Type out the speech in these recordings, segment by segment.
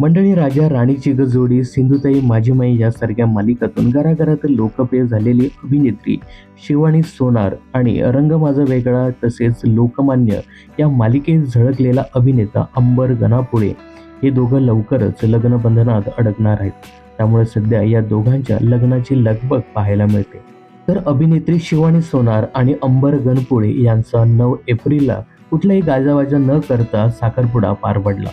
मंडळी राजा राणीची गजोडी सिंधुताई माझी माई यासारख्या मालिकातून घराघरात लोकप्रिय झालेली अभिनेत्री शिवानी सोनार आणि रंग माझा वेगळा तसेच लोकमान्य या मालिकेत झळकलेला अभिनेता अंबर गणापुळे हे दोघं लवकरच लग्नबंधनात अडकणार आहेत. त्यामुळे सध्या या दोघांच्या लग्नाची लगबग पाहायला मिळते. तर अभिनेत्री शिवानी सोनार आणि अंबर गणपुळे यांचा नऊ एप्रिलला कुठलाही गाजावाजा न करता साखरपुडा पार पडला.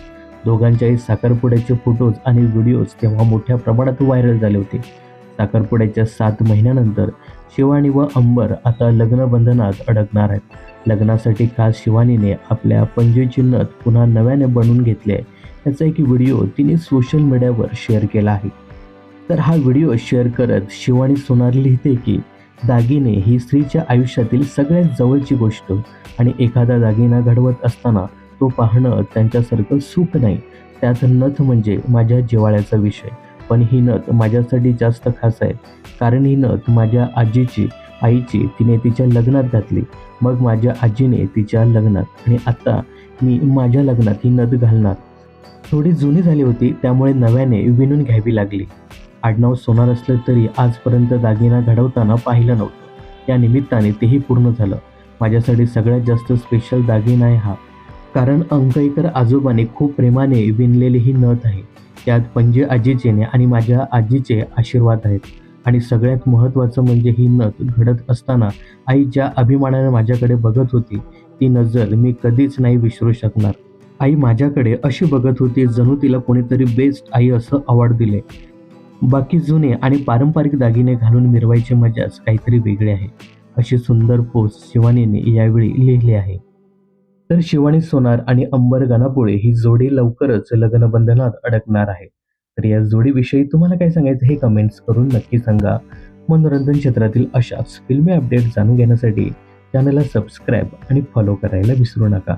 दोघांच्याही साखरपुड्याचे फोटोज आणि व्हिडिओज तेव्हा मोठ्या प्रमाणात व्हायरल झाले होते. साखरपुड्याच्या सात महिन्यानंतर शिवानी व अंबर आता लग्नबंधनात अडकणार आहेत. लग्नासाठी खास शिवानीने आपल्या पंजेची चिन्हत पुन्हा नव्याने बनवून घेतले आहे. याचा एक व्हिडिओ तिने सोशल मीडियावर शेअर केला आहे. तर हा व्हिडिओ शेअर करत शिवानी सोनार लिहिते की दागिने ही स्त्रीच्या आयुष्यातील सगळ्यात जवळची गोष्ट आणि एखादा दागिना घडवत असताना तो पाहणं त्यांच्यासारखं सुख नाही. त्यात नथ म्हणजे माझ्या जिव्हाळ्याचा विषय. पण ही नथ माझ्यासाठी जास्त खास आहे. कारण ही नथ माझ्या आजीची आईची तिने तिच्या लग्नात घातली. मग माझ्या आजीने तिच्या लग्नात आणि आता मी माझ्या लग्नात ही नथ घालणार. थोडी जुनी झाली होती त्यामुळे नव्याने विणून घ्यावी लागली. आडनाव सोनार असलं तरी आजपर्यंत दागिना घडवताना पाहिलं नव्हतं. त्या निमित्ताने तेही पूर्ण झालं. माझ्यासाठी सगळ्यात जास्त स्पेशल दागिना आहे हा. कारण अंकईकर आजोबाने खूप प्रेमाने विणलेली ही नथ आहे. त्यात पंजे आजीचेने आणि माझ्या आजीचे आशीर्वाद आहेत. आणि सगळ्यात महत्त्वाचं म्हणजे ही नथ घडत असताना आई ज्या अभिमानाने माझ्याकडे बघत होती ती नजर मी कधीच नाही विसरू शकणार. आई माझ्याकडे अशी बघत होती जणू तिला कोणीतरी बेस्ट आई असं अवॉर्ड दिले. बाकी जुने आणि पारंपरिक दागिने घालून मिरवायची मजाच काहीतरी वेगळी आहे. अशी सुंदर पोस्ट शिवानीने यावेळी लिहिली आहे. तर शिवानी सोनार आणि अंबर गणापुळे ही जोडी लवकरच लग्नबंधनात अडकणार आहे. तर या जोडीविषयी तुम्हाला काय सांगायचं हे कमेंट्स करून नक्की सांगा. मनोरंजन क्षेत्रातील अशाच फिल्मी अपडेट जाणून घेण्यासाठी चॅनलला सबस्क्राईब आणि फॉलो करायला विसरू नका.